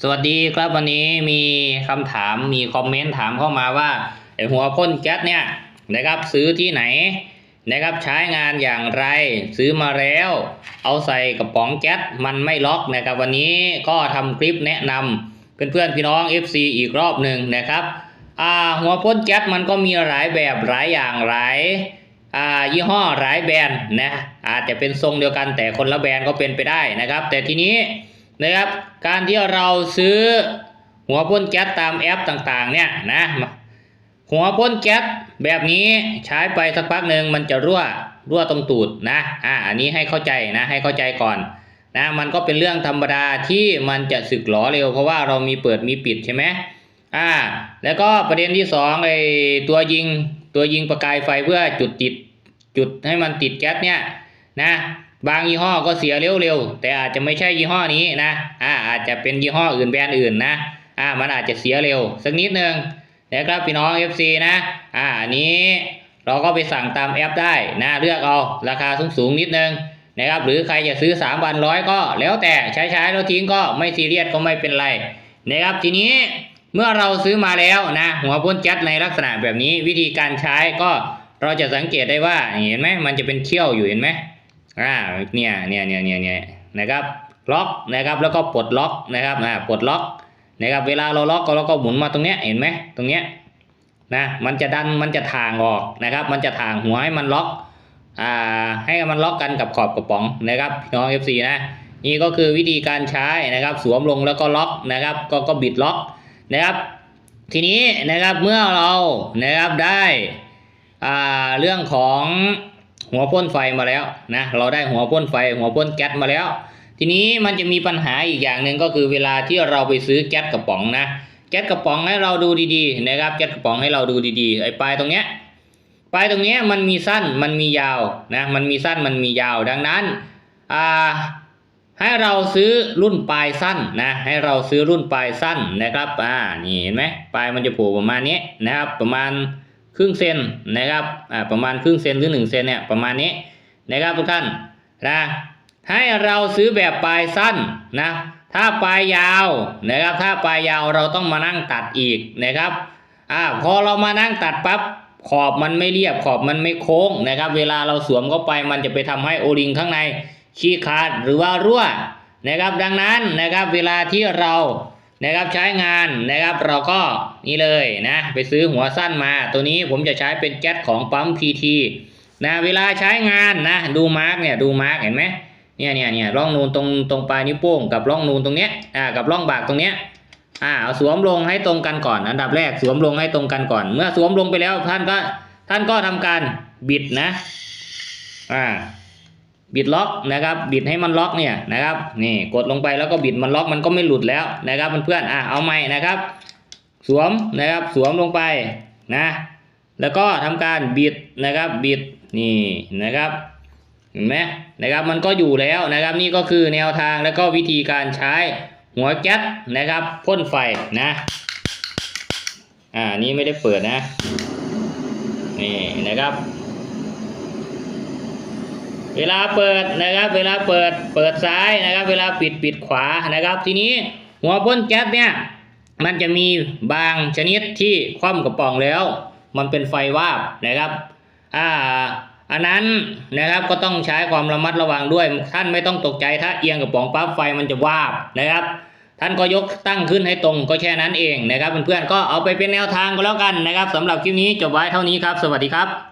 สวัสดีครับวันนี้มีคำถามมีคอมเมนต์ถามเข้ามาว่าไอหัวพ่นแก๊สเนี่ยนะครับซื้อที่ไหนนะครับใช้งานอย่างไรซื้อมาแล้ว เอาใส่กระป๋องแก๊สมันไม่ล็อกนะครับวันนี้ก็ทำคลิปแนะนำเพื่อนๆพี่น้อง FC อีกรอบหนึ่งนะครับอ่าหัวพ่นแก๊สมันก็มีหลายแบบหลายอย่างหลายอ่ายี่ห้อหลายแบรนด์นะอาจจะเป็นทรงเดียวกันแต่คนละแบรนด์ก็เป็นไปได้นะครับ แต่ทีนี้ นะครับ การที่เราซื้อหัวพ่นแก๊สตามแอปต่างๆ เนี่ยนะหัวพ่นแก๊สแบบนี้ใช้ไปสักพักหนึ่งมันจะรั่วรั่วตรงตูดนะอ่าอันนี้ให้เข้าใจนะให้เข้าใจก่อนนะมันก็เป็นเรื่องธรรมดาที่มันจะสึกหรอเร็วเพราะว่าเรามีเปิดมีปิดใช่ไหมอ่าแล้วก็ประเด็นที่สองไอ้ตัวยิงตัวยิงประกายไฟเพื่อจุดติดจุดให้มันติดแก๊สเนี่ยนะ บางยี่ห้อก็เสียเร็วๆแต่อาจจะไม่ใช่ยี่ห้อนี้นะอ่าอาจจะเป็นยี่ห้ออื่นแบรนด์อื่นนะอ่ามันอาจจะเสียเร็ว สักนิดนึงนะครับพี่น้อง FC นะอ่าอันนี้เราก็ไปสั่งตามแอปได้นะเลือกเอาราคาสูงๆนิดนึงนะครับหรือใครจะซื้อ3วันร้อยก็แล้วแต่ใช้ๆแล้วทิ้งก็ไม่ซีเรียสก็ไม่เป็นไรนะครับทีนี้เมื่อเราซื้อมาแล้วนะหัวพ่นแก๊สในลักษณะแบบนี้วิธีการใช้ก็เราจะสังเกตได้ว่าเห็นไหมมันจะเป็นเขี้ยวอยู่เห็นไหม อ่าเนี่ยเนี่ยเนี่ยเนี่ยเนี่ยนะครับล็อกนะครับแล้วก็ปลดล็อกนะครับอ่าปลดล็อกนะครับเวลาเราล็อกก็เราก็หมุนมาตรงเนี้ยเห็นไหมตรงเนี้ยนะมันจะดันมันจะทางออกนะครับ มันจะทางหัวให้มันล็อกอ่าให้มันล็อกกันกับขอบกระป๋องนะครับพี่น้อง FC นะนี่ก็คือวิธีการใช้นะครับสวมลงแล้วก็ล็อกนะครับก็ก็บิดล็อกนะครับทีนี้นะครับเมื่อเรานะครับได้อ่าเรื่องของ หัวพ่นไฟมาแล้วนะเราได้หัวพ่นไฟ หัวพ่นแก๊สมาแล้ว ทีนี้มันจะมีปัญหาอีกอย่างหนึ่งก็คือเวลาที่เราไปซื้อแก๊สกระป๋องนะแก๊สกระป๋องให้เราดูดีๆนะครับแก๊สกระป๋องให้เราดูดีๆไอ้ปลายตรงเนี้ยปลายตรงเนี้ยมันมีสั้นมันมียาวนะมันมีสั้นมันมียาวดังนั้นอ่าให้เราซื้อรุ่นปลายสั้นนะให้เราซื้อรุ่นปลายสั้นนะครับอ่านี่เห็นไหมปลายมันจะโผล่ประมาณนี้นะครับประมาณ ครึ่งเซนนะครับอ่าประมาณครึ่งเซนหรือหนึ่งเซนเนี่ยประมาณนี้นะครับทุกท่านนะให้เราซื้อแบบปลายสั้นนะถ้าปลายยาวนะครับถ้าปลายยาวเราต้องมานั่งตัดอีกนะครับอ่าพอเรามานั่งตัดปั๊บขอบมันไม่เรียบขอบมันไม่โค้งนะครับ เวลาเราสวมเข้าไปมันจะไปทำให้โอลิงข้างในชี้ขาดหรือว่ารั่วนะครับ ดังนั้นนะครับเวลาที่เรา นะครับใช้งานนะครับเราก็นี่เลยนะไปซื้อหัวสั้นมา ตัวนี้ผมจะใช้เป็นแก๊สของปั๊ม PT นะเวลาใช้งานนะดูมาร์กเนี่ยดูมาร์กเห็นไหมเนี่ยเนี่ยเนี่ยร่องนูนตรงตรงปลายนิ้วโป้งกับร่องนูนตรงเนี้ยอ่ากับร่องบากตรงเนี้ยอ่าเอาสวมลงให้ตรงกันก่อน อันดับแรกสวมลงให้ตรงกันก่อน เมื่อสวมลงไปแล้วท่านก็ท่านก็ทำการบิดนะอ่า บิดล็อกนะครับบิดให้มันล็อกเนี่ยนะครับนี่กดลงไปแล้วก็บิดมันล็อกมันก็ไม่หลุดแล้วนะครับเพื่อนๆอะเอาใหม่นะครับ สวมนะครับสวมลงไปนะแล้วก็ทำการบิดนะครับบิดนี่นะครับเห็นไหมนะครับมันก็อยู่แล้วนะครับนี่ก็คือแนวทางแล้วก็วิธีการใช้หัวแก๊สนะครับพ่นไฟนะอ่านี่ไม่ได้เปิดนะนี่นะครับ เวลาเปิดนะครับ เวลาเปิดเปิดซ้ายนะครับ เวลาปิดปิดขวานะครับ ทีนี้หัวพ่นแก๊สเนี่ยมันจะมีบางชนิดที่คว่ำกระป๋องแล้ว มันเป็นไฟวาบนะครับอ่าอันนั้นนะครับก็ต้องใช้ความระมัดระวังด้วย ท่านไม่ต้องตกใจถ้าเอียงกระป๋องปั๊บไฟมันจะวาบนะครับ ท่านก็ยกตั้งขึ้นให้ตรงก็แค่นั้นเองนะครับเพื่อนๆก็เอาไปเป็นแนวทางก็แล้วกันนะครับสำหรับคลิปนี้จบไว้เท่านี้ครับ สวัสดีครับ